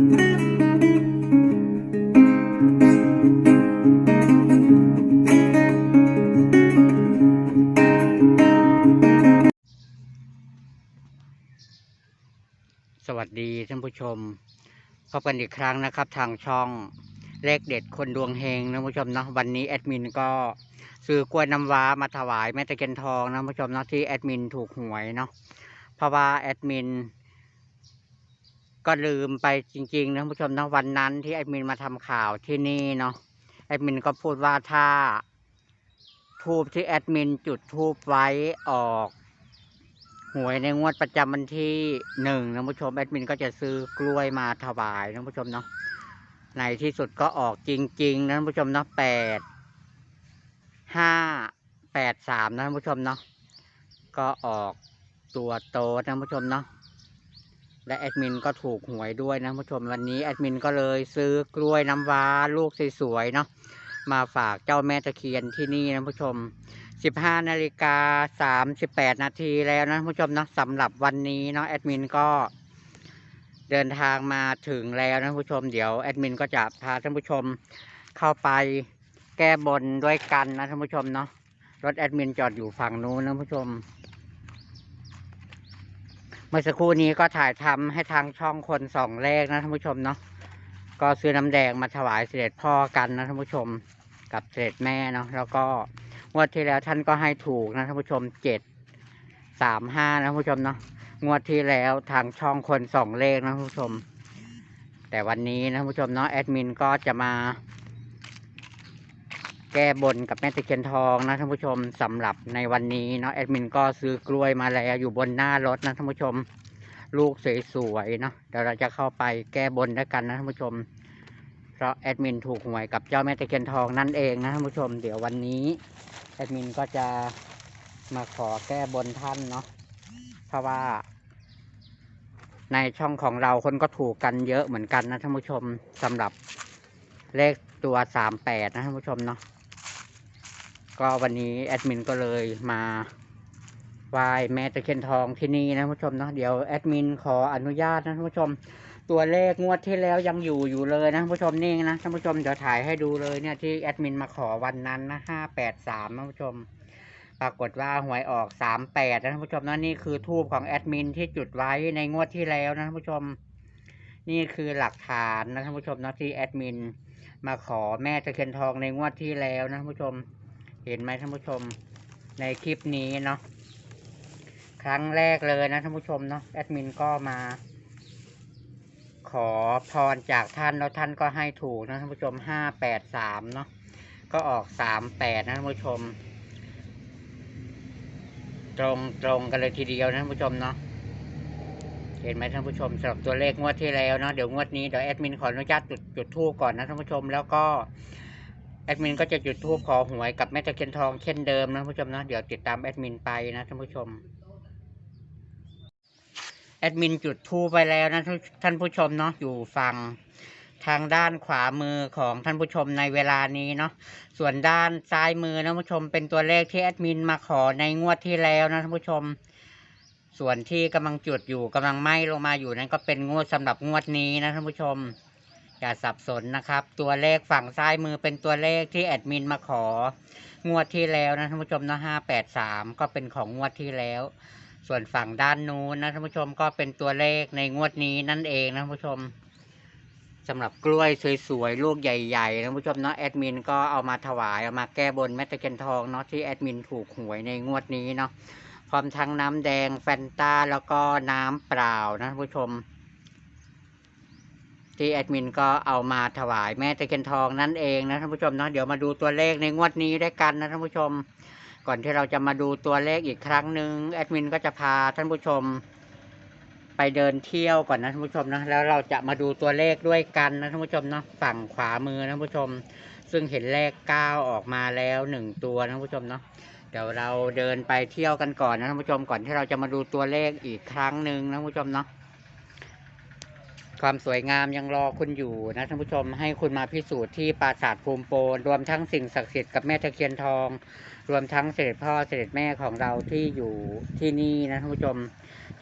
สวัสดีท่านผู้ชม พบกันอีกครั้งนะครับ ทางช่องเลขเด็ดคนดวงเฮงนะท่านผู้ชมเนาะวันนี้แอดมินก็ซื้อกล้วยน้ำว้ามาถวายแม่ตะเคียนทองนะท่านผู้ชมเนาะที่แอดมินถูกหวยเนาะเพราะว่าแอดมิน ก็ลืมไปจริงๆนะผู้ชมนะวันนั้นที่แอดมินมาทำข่าวที่นี่เนาะแอดมินก็พูดว่าถ้าทูบที่แอดมินจุดทูบไว้ออกหวยในงวดประจำวันที่หนึ่งนะผู้ชมแอดมินก็จะซื้อกล้วยมาถวายนะผู้ชมเนาะในที่สุดก็ออกจริงๆนะผู้ชมเนาะแปดห้าแปดสามนะผู้ชมเนาะก็ออกตัวโตนะผู้ชมเนาะ และแอดมินก็ถูกหวยด้วยนะผู้ชมวันนี้แอดมินก็เลยซื้อกล้วยน้ำว้าลูกสวยๆเนาะมาฝากเจ้าแม่ตะเคียนที่นี่นะผู้ชม 15นาฬิกา38นาทีแล้วนะผู้ชมเนาะสำหรับวันนี้เนาะแอดมินก็เดินทางมาถึงแล้วนะผู้ชมเดี๋ยวแอดมินก็จะพาท่านผู้ชมเข้าไปแก้บนด้วยกันนะท่านผู้ชมเนาะรถแอดมินจอดอยู่ฝั่งนู้นนะผู้ชม เมื่อสักครู่นี้ก็ถ่ายทำให้ทางช่องคนสองเลขนะท่านผู้ชมเนาะก็ซื้อน้ำแดงมาถวายเสด็จพ่อกันนะท่านผู้ชมกับเสด็จแม่เนาะแล้วก็งวดที่แล้วท่านก็ให้ถูกนะท่านผู้ชมเจ็ดสามห้านะท่านผู้ชมเนาะงวดที่แล้วทางช่องคนสองเลขนะท่านผู้ชม แต่วันนี้นะท่านผู้ชมเนาะแอดมินก็จะมา แก้บนกับแม่ตะเคียนทองนะท่านผู้ชมสำหรับในวันนี้เนาะแอดมินก็ซื้อกล้วยมาแล้วอยู่บนหน้ารถนะท่านผู้ชม ลูกสวยๆเนาะเดี๋ยวเราจะเข้าไปแก้บนด้วยกันนะท่านผู้ชม เพราะแอดมินถูกหวยกับเจ้าแม่ตะเคียนทองนั่นเองนะท่านผู้ชม เดี๋ยววันนี้แอดมินก็จะมาขอแก้บนท่านเนาะเพราะว่า ในช่องของเราคนก็ถูกกันเยอะเหมือนกันนะท่านผู้ชมสำหรับเลขตัวสามแปดนะท่านผู้ชมเนาะ ก็วันนี้แอดมินก็เลยมาไหว้แม่ตะเคียนทองที่นี่นะผู้ชมเนาะเดี๋ยวแอดมินขออนุญาตนะท่านผู้ชม ตัวเลขงวดที่แล้วยังอยู่อยู่เลยนะผู้ชมนี่นะท่านผู้ชมเดี๋ยวถ่ายให้ดูเลยเนี่ยที่แอดมินมาขอวันนั้นนะห้าแปดสามท่านผู้ชม ปรากฏว่าหวยออกสามแปดนะท่านผู้ชมนะนี่คือทูบของแอดมินที่จุดไว้ในงวดที่แล้วนะท่านผู้ชม นี่คือหลักฐานนะท่านผู้ชมนะที่แอดมินมาขอแม่ตะเคียนทองในงวดที่แล้วนะท่านผู้ชม เห็นไหมท่านผู้ชมในคลิปนี้เนาะครั้งแรกเลยนะท่านผู้ชมเนาะแอดมินก็มา ขอพรจากท่านแล้วท่านก็ให้ถูกนะท่านผู้ชมห้าแปดสามเนาะก็ออกสามแปดนะท่านผู้ชม ตรงตรงกันเลยทีเดียวนะท่านผู้ชมเนาะเห็นไหมท่านผู้ชมสำหรับตัวเลขงวดที่แล้วเนาะเดี๋ยวงวดนี้เดี๋ยวแอดมินขออนุญาตจุดจุดทูบก่อนนะท่านผู้ชมแล้วก็ ดมินก็จะจุดทูบขอหวยกับแม่ตะเคียนทองเช่นเดิมนะท่านผู้ชมเนาะเดี๋ยวติดตามแอดมินไปนะท่านผู้ชมแอดมินจุดทูปไปแล้วนะท่านผู้ชมเนาะอยู่ฝั่งทางด้านขวามือของท่านผู้ชมในเวลานี้เนาะส่วนด้านซ้ายมือนะท่านผู้ชมเป็นตัวเลขที่แอดมินมาขอในงวดที่แล้วนะท่านผู้ชม ส่วนที่กำลังจุดอยู่กำลังไหม้ลงมาอยู่นั้นก็เป็นงวดสำหรับงวดนี้นะท่านผู้ชม อย่าสับสนนะครับ ตัวเลขฝั่งซ้ายมือเป็นตัวเลขที่แอดมินมาขอ งวดที่แล้วนะท่านผู้ชมนะห้าแปดสามก็เป็นของงวดที่แล้ว ส่วนฝั่งด้านนู้นนะท่านผู้ชมก็เป็นตัวเลขในงวดนี้นั่นเองนะท่านผู้ชมสำหรับกล้วยสวยๆลูกใหญ่ๆนะท่านผู้ชมเนาะแอดมินก็เอามาถวายเอามาแก้บนแม่ตะเคียนทองเนาะที่แอดมินถูกหวยในงวดนี้เนาะพร้อมทั้งน้ำแดงแฟนตาแล้วก็น้ำเปล่านะท่านผู้ชม ที่แอดมินก็เอามาถวายแม่ตะเคียนทองนั่นเองนะท่านผู้ชมเนาะเดี๋ยวมาดูตัวเลขในงวดนี้ด้วยกันนะท่านผู้ชม ก่อนที่เราจะมาดูตัวเลขอีกครั้งหนึ่งแอดมินก็จะพาท่านผู้ชม ไปเดินเที่ยวก่อนนะท่านผู้ชมนะแล้วเราจะมาดูตัวเลขด้วยกันนะท่านผู้ชมเนาะฝั่งขวามือนะท่านผู้ชม ซึ่งเห็นเลขเก้าออกมาแล้วหนึ่งตัวนะท่านผู้ชมเนาะเดี๋ยวเราเดินไปเที่ยวกันก่อนนะท่านผู้ชมก่อนที่เราจะมาดูตัวเลขอีกครั้งหนึ่งนะท่านผู้ชมเนาะ ความสวยงามยังรอคุณอยู่นะท่านผู้ชมให้คุณมาพิสูจน์ที่ปราสาทภูมิโปนรวมทั้งสิ่งศักดิ์สิทธิ์กับแม่ตะเคียนทอง รวมทั้งเสด็จพ่อเสด็จแม่ของเราที่อยู่ที่นี่นะท่านผู้ชม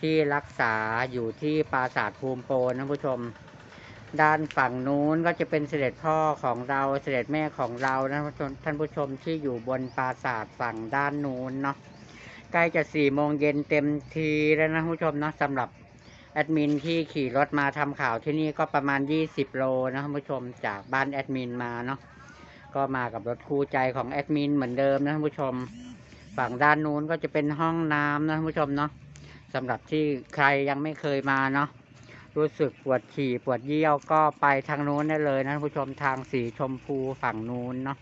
ที่รักษาอยู่ที่ปราสาทภูมิโปนท่านผู้ชม ด้านฝั่งนู้นก็จะเป็นเสด็จพ่อของเราเสด็จแม่ของเรานะท่านผู้ชมที่อยู่บนปราสาทฝั่งด้านนู้นเนาะใกล้จะสี่โมงเย็นเต็มทีแล้วนะท่านผู้ชมเนาะสำหรับ แอดมินที่ขี่รถมาทำข่าวที่นี่ก็ประมาณ 20 โลนะท่านผู้ชมจากบ้านแอดมินมาเนาะก็มากับรถคู่ใจของแอดมินเหมือนเดิมนะท่านผู้ชม ฝั่งด้านนู้นก็จะเป็นห้องน้ำนะท่านผู้ชมเนาะสำหรับที่ใครยังไม่เคยมาเนาะรู้สึกปวดฉี่ปวดเยี่ยวก็ไปทางนู้นได้เลยนะท่านผู้ชมทางสีชมพูฝั่งนู้นเนาะ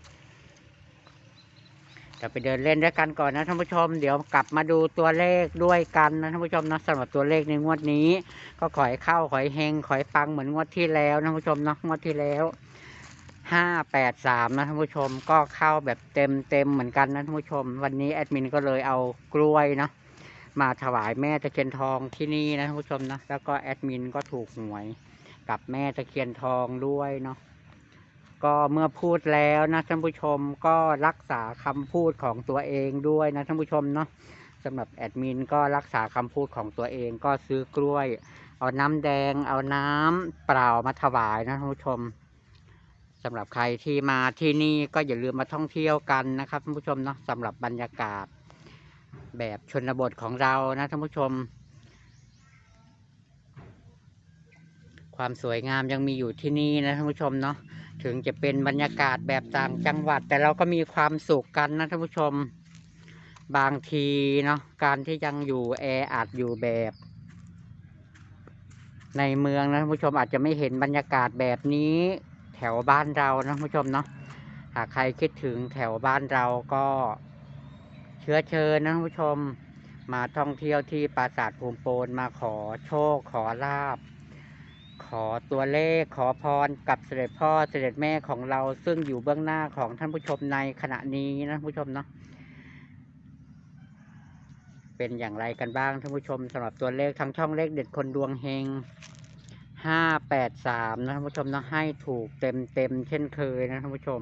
จะไปเดินเล่นด้วยกันก่อนนะท่านผู้ชม เดี๋ยวกลับมาดูตัวเลขด้วยกันนะท่านผู้ชมนะสำหรับตัวเลขในงวดนี้ ก็ขอให้เข้าขอให้เฮงขอให้ปังเหมือนงวดที่แล้วนะท่านผู้ชมเนาะงวดที่แล้วห้าแปดสามนะท่านผู้ชมก็เข้าแบบเต็มเต็มเหมือนกันนะท่านผู้ชม วันนี้แอดมินก็เลยเอากล้วยเนาะมาถวายแม่ตะเคียนทองที่นี่นะท่านผู้ชมนะแล้วก็แอดมินก็ถูกหวยกับแม่ตะเคียนทองด้วยเนาะ ก็เมื่อพูดแล้วนะท่านผู้ชมก็รักษาคำพูดของตัวเองด้วยนะท่านผู้ชมเนาะสำหรับแอดมินก็รักษาคำพูดของตัวเองก็ซื้อกล้วย เอาน้ำแดง เอาน้ำเปล่ามาถวายนะท่านผู้ชมสำหรับใครที่มาที่นี่ก็อย่าลืมมาท่องเที่ยวกันนะครับท่านผู้ชมเนาะสำหรับบรรยากาศ แบบชนบทของเรานะท่านผู้ชม ความสวยงามยังมีอยู่ที่นี่นะท่านผู้ชมเนาะ ถึงจะเป็นบรรยากาศแบบต่างจังหวัด แต่เราก็มีความสุขกันนะท่านผู้ชม บางทีเนาะการที่ยังอยู่แออัดอยู่แบบ ในเมืองนะท่านผู้ชมอาจจะไม่เห็นบรรยากาศแบบนี้แถวบ้านเรานะท่านผู้ชมเนาะหากใครคิดถึงแถวบ้านเราก็เชื้อเชิญนะท่านผู้ชม มาท่องเที่ยวที่ปราสาทภูมิโปนมาขอโชคขอลาบ ขอตัวเลขขอพรกับเสด็จพ่อเสด็จแม่ของเราซึ่งอยู่เบื้องหน้าของท่านผู้ชมในขณะนี้นะท่านผู้ชมเนาะเป็นอย่างไรกันบ้างท่านผู้ชมสำหรับตัวเลขทางช่องเลขเด็ดคนดวงเฮงห้าแปดสามนะท่านผู้ชมเนาะให้ถูกเต็มเต็มเช่นเคยนะท่านผู้ชม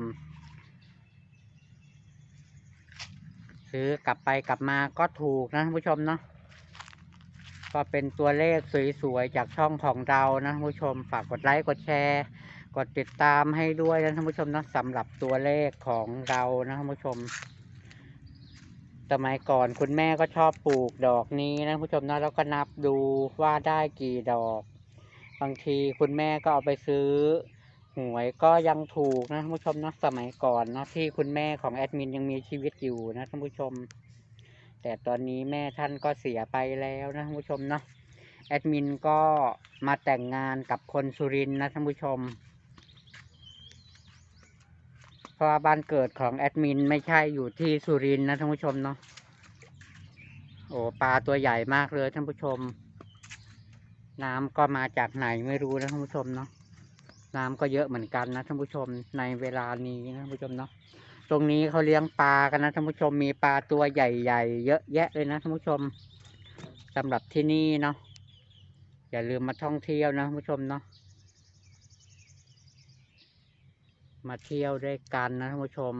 ซื้อกลับไปกลับมาก็ถูกนะท่านผู้ชมเนาะ ก็เป็นตัวเลขสวยๆจากช่องของเรานะท่านผู้ชมฝากกดไลค์กดแชร์ กดติดตามให้ด้วยนะท่านผู้ชมนะสำหรับตัวเลขของเรานะท่านผู้ชมสมัยก่อนคุณแม่ก็ชอบปลูกดอกนี้นะท่านผู้ชมนะแล้วก็นับดูว่าได้กี่ดอก บางทีคุณแม่ก็เอาไปซื้อ หวยก็ยังถูกนะท่านผู้ชมนะสมัยก่อนนะที่คุณแม่ของแอดมินยังมีชีวิตอยู่นะท่านผู้ชม แต่ตอนนี้แม่ท่านก็เสียไปแล้วนะท่านผู้ชมเนาะแอดมินก็มาแต่งงานกับคนสุรินทร์นะท่านผู้ชม เพราะบ้านเกิดของแอดมินไม่ใช่อยู่ที่สุรินทร์นะท่านผู้ชมเนาะโอ้ปลาตัวใหญ่มากเลยท่านผู้ชม น้ำก็มาจากไหนไม่รู้นะท่านผู้ชมเนาะน้ำก็เยอะเหมือนกันนะท่านผู้ชมในเวลานี้นะท่านผู้ชมเนาะ ตรงนี้เขาเลี้ยงปลากันนะท่านผู้ชมมีปลาตัวใหญ่ๆเยอะแยะเลยนะท่านผู้ชมสำหรับที่นี่เนาะอย่าลืมมาท่องเที่ยวนะท่านผู้ชมเนาะมาเที่ยวด้วยกันนะท่านผู้ชม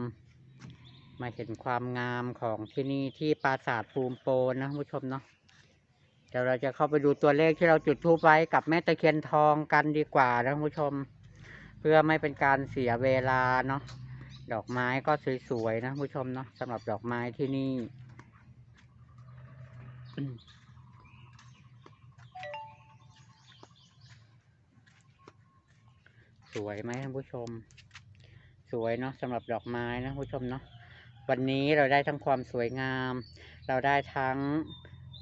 มาเห็นความงามของที่นี่ที่ปราสาทภูมิโปนนะท่านผู้ชมเนาะเดี๋ยวเราจะเข้าไปดูตัวเลขที่เราจุดทูปไว้กับแม่ตะเคียนทองกันดีกว่านะท่านผู้ชม เพื่อไม่เป็นการเสียเวลาเนาะ ดอกไม้ก็สวยๆนะผู้ชมเนาะสำหรับดอกไม้ที่นี่ สวยไหมท่านผู้ชม สวยเนาะสำหรับดอกไม้นะผู้ชมเนาะวันนี้เราได้ทั้งความสวยงาม เราได้ทั้ง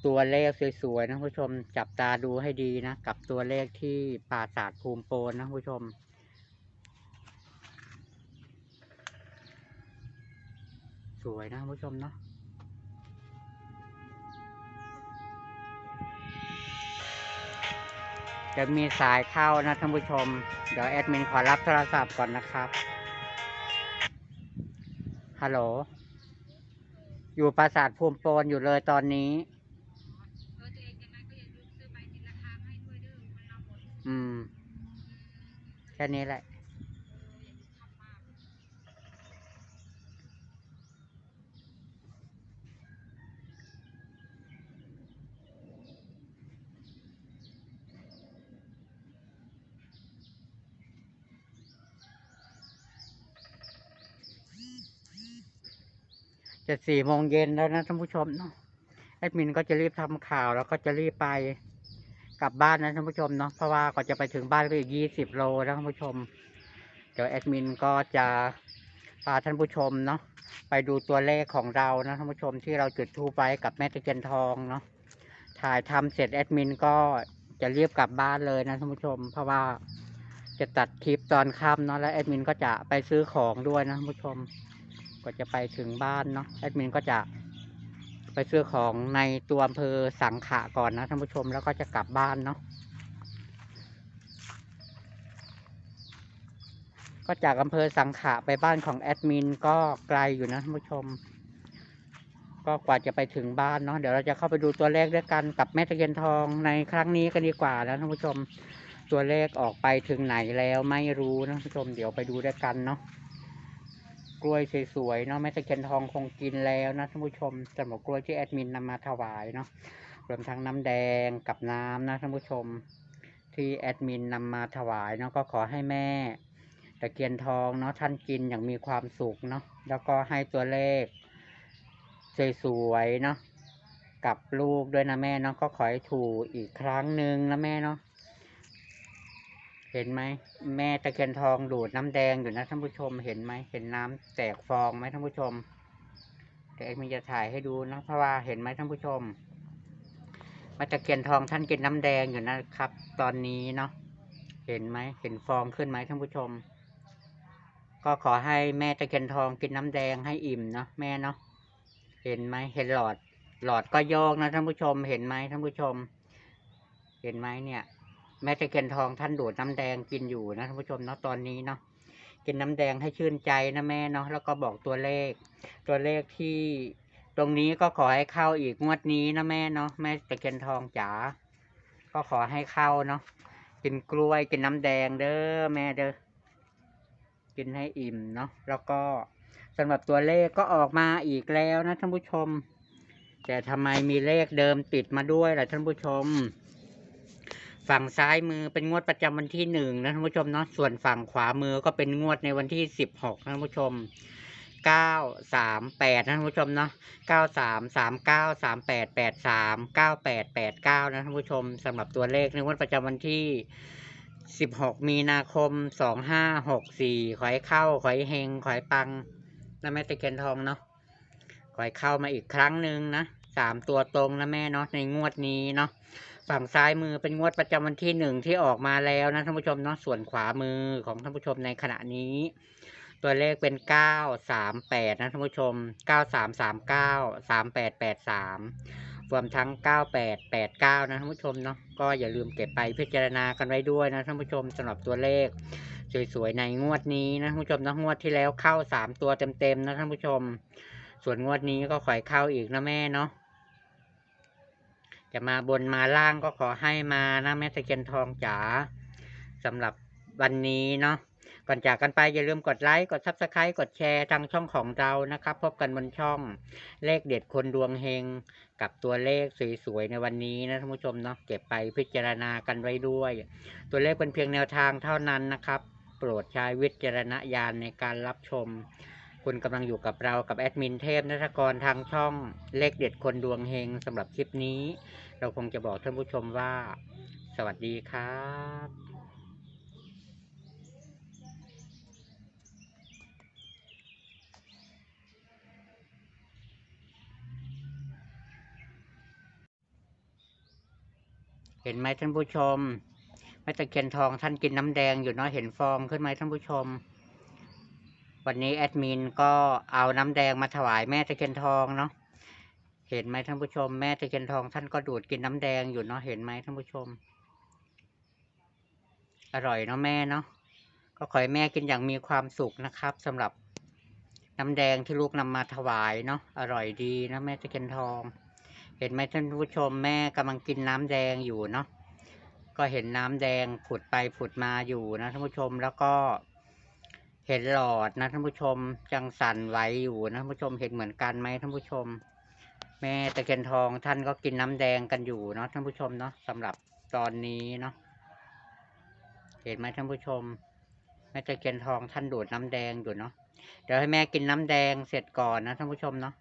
ตัวเลขสวยๆนะผู้ชม จับตาดูให้ดีนะ กับตัวเลขที่ปราสาทภูมิโปนนะผู้ชม สวยนะผู้ชมเนาะเดี๋ยวมีสายเข้านะท่านผู้ชม เดี๋ยวแอดมินขอรับโทรศัพท์ก่อนนะครับ ฮัลโหล อยู่ปราสาทภูมิโปนอยู่เลยตอนนี้ อืม แค่นี้แหละ จะสี่โมงเย็นแล้วนะท่านผู้ชมเนาะแอดมินก็จะรีบทำข่าวแล้วก็จะรีบไปกลับบ้านนะท่านผู้ชมเนาะเพราะว่าก็จะไปถึงบ้านก็อีกยี่สิบโลนะท่านผู้ชม เดี๋ยวแอดมินก็จะพาท่านผู้ชมเนาะไปดูตัวเลขของเรานะท่านผู้ชมที่เราจุดทูปไว้กับแม่ตะเคียนทองเนาะถ่ายทำเสร็จแอดมินก็จะรีบกลับบ้านเลยนะท่านผู้ชม เพราะว่าจะตัดคลิปตอนค่ำเนาะแล้วแอดมินก็จะไปซื้อของด้วยนะท่านผู้ชม ก็จะไปถึงบ้านเนาะแอดมินก็จะไปซื้อของในตัวอำเภอสังขะก่อนนะท่านผู้ชมแล้วก็จะกลับบ้านเนาะก็จากอำเภอสังขะไปบ้านของแอดมินก็ไกลอยู่นะท่านผู้ชม ก็กว่าจะไปถึงบ้านเนาะเดี๋ยวเราจะเข้าไปดูตัวเลขด้วยกันกับแม่ตะเคียนทองในครั้งนี้กันดีกว่านะท่านผู้ชม ตัวเลขออกไปถึงไหนแล้วไม่รู้นะท่านผู้ชม เดี๋ยวไปดูด้วยกันเนาะ กล้วยสวยๆเนาะแม่ตะเคียนทองคงกินแล้วนะท่านผู้ชมสำหรับกล้วยที่แอดมินนำมาถวายเนาะรวมทั้งน้ำแดงกับน้ำนะท่านผู้ชม ที่แอดมินนำมาถวายเนาะก็ขอให้แม่ตะเคียนทองเนาะท่านกินอย่างมีความสุขเนาะแล้วก็ให้ตัวเลขสวยๆเนาะกับลูกด้วยนะแม่เนาะก็ขอให้ถูกอีกครั้งหนึ่งนะแม่เนาะ เห็นไหมแม่ตะเคียนทองดูดน้ำแดงอยู่นะท่านผู้ชมเห็นไหมเห็นน้ำแตกฟองไหมท่านผู้ชมเดี๋ยวเอ็มจะถ่ายให้ดูนะเพราะว่าเห็นไหมท่านผู้ชมแม่ตะเคียนทองท่านกินน้ำแดงอยู่นะครับ ตอนนี้เนาะเห็นไหมเห็นฟองขึ้นไหมท่านผู้ชม ก็ขอให้แม่ตะเคียนทองกินน้ำแดงให้อิ่มเนาะแม่เนาะเห็นไหมเห็นหลอด หลอดก็โยกนะท่านผู้ชม เห็นไหมท่านผู้ชม เห็นไหมเนี่ย แม่ตะเคียนทองท่านดูดน้ำแดงกินอยู่นะท่านผู้ชมเนาะตอนนี้เนาะกินน้ำแดงให้ชื่นใจนะแม่เนาะแล้วก็บอกตัวเลข ตัวเลขที่ตรงนี้ก็ขอให้เข้าอีกงวดนี้นะแม่เนาะแม่ตะเคียนทองจ๋าก็ขอให้เข้าเนาะกินกล้วยกินน้ำแดงเด้อแม่เด้อกินให้อิ่มเนาะแล้วก็สำหรับตัวเลขก็ออกมาอีกแล้วนะท่านผู้ชม แต่ทำไมมีเลขเดิมติดมาด้วยล่ะท่านผู้ชม ฝั่งซ้ายมือเป็นงวดประจำวันที่หนึ่งนะท่านผู้ชมเนาะส่วนฝั่งขวามือก็เป็นงวดในวันที่สิบหกนะท่านผู้ชมเก้าสามแปดนะท่านผู้ชมเนาะเก้าสามสามเก้าสามแปดแปดสามเก้าแปดแปดเก้านะท่านผู้ชมสำหรับตัวเลขในงวดประจำวันที่สิบหกมีนาคมสองห้าหกสี่ขอให้เข้าขอให้เฮงขอให้ปังนะแม่ตะเคียนทองเนาะขอให้เข้ามาอีกครั้งหนึ่งนะ สามตัวตรงนะแม่เนาะในงวดนี้เนาะฝั่งซ้ายมือเป็นงวดประจำวันที่หนึ่งที่ออกมาแล้วนะท่านผู้ชมเนาะส่วนขวามือของท่านผู้ชมในขณะนี้ ตัวเลขเป็นเก้าสามแปดนะท่านผู้ชมเก้าสามสามเก้าสามแปดแปดสามรวมทั้งเก้าแปดแปดเก้านะท่านผู้ชมเนาะ ก็อย่าลืมเก็บไปพิจารณากันไว้ด้วยนะท่านผู้ชมสำหรับตัวเลข สวยๆในงวดนี้นะท่านผู้ชมนะงวดที่แล้วเข้าสามตัวเต็มๆนะท่านผู้ชม ส่วนงวดนี้ก็ขอให้เข้าอีกนะแม่เนาะ จะมาบนมาล่างก็ขอให้มานะแม่ตะเคียนทองจ๋าสำหรับวันนี้เนาะก่อนจากกันไปอย่าลืมกดไลค์ กดซับสไครต์กดแชร์ทางช่องของเรานะครับ พบกันบนช่องเลขเด็ดคนดวงเฮง กับตัวเลขสวยๆในวันนี้นะท่านผู้ชมเนาะเก็บไปพิจารณากันไว้ด้วย ตัวเลขเป็นเพียงแนวทางเท่านั้นนะครับ โปรดใช้วิจารณญาณในการรับชม คุณกำลังอยู่กับเรากับแอดมินเทพนัทกรทางช่องเลขเด็ดคนดวงเฮงสำหรับคลิปนี้ เราคงจะบอกท่านผู้ชมว่า สวัสดีครับเห็นไหมท่านผู้ชมแม่ตะเคียนทองท่านกินน้ำแดงอยู่เนาะเห็นฟองขึ้นไหมท่านผู้ชม วันนี้แอดมินก็เอาน้ำแดงมาถวายแม่ตะเคียนทองเนาะเห็นไหมท่านผู้ชมแม่ตะเคียนทองท่านก็ดูดกินน้ำแดงอยู่เนาะเห็นไหมท่านผู้ชม อร่อยเนาะแม่เนาะก็ขอให้แม่กินอย่างมีความสุขนะครับสำหรับน้ำแดงที่ลูกนำมาถวายเนาะอร่อยดีนะแม่ตะเคียนทอง เห็นไหมท่านผู้ชมแม่กำลังกินน้ำแดงอยู่เนาะก็เห็นน้ำแดงผุดไปผุดมาอยู่นะท่านผู้ชมแล้วก็ เห็นหลอดนะท่านผู้ชมจังสั่นไหวอยู่นะท่านผู้ชมเห็นเหมือนกันไหมท่านผู้ชม แม่ตะเคียนทองท่านก็กินน้ำแดงกันอยู่เนาะท่านผู้ชมเนาะสำหรับตอนนี้เนาะเห็นไหมท่านผู้ชมแม่ตะเคียนทองท่านดูดน้ำแดงอยู่เนาะเดี๋ยวให้แม่กินน้ำแดงเสร็จก่อนนะท่านผู้ชมเนาะ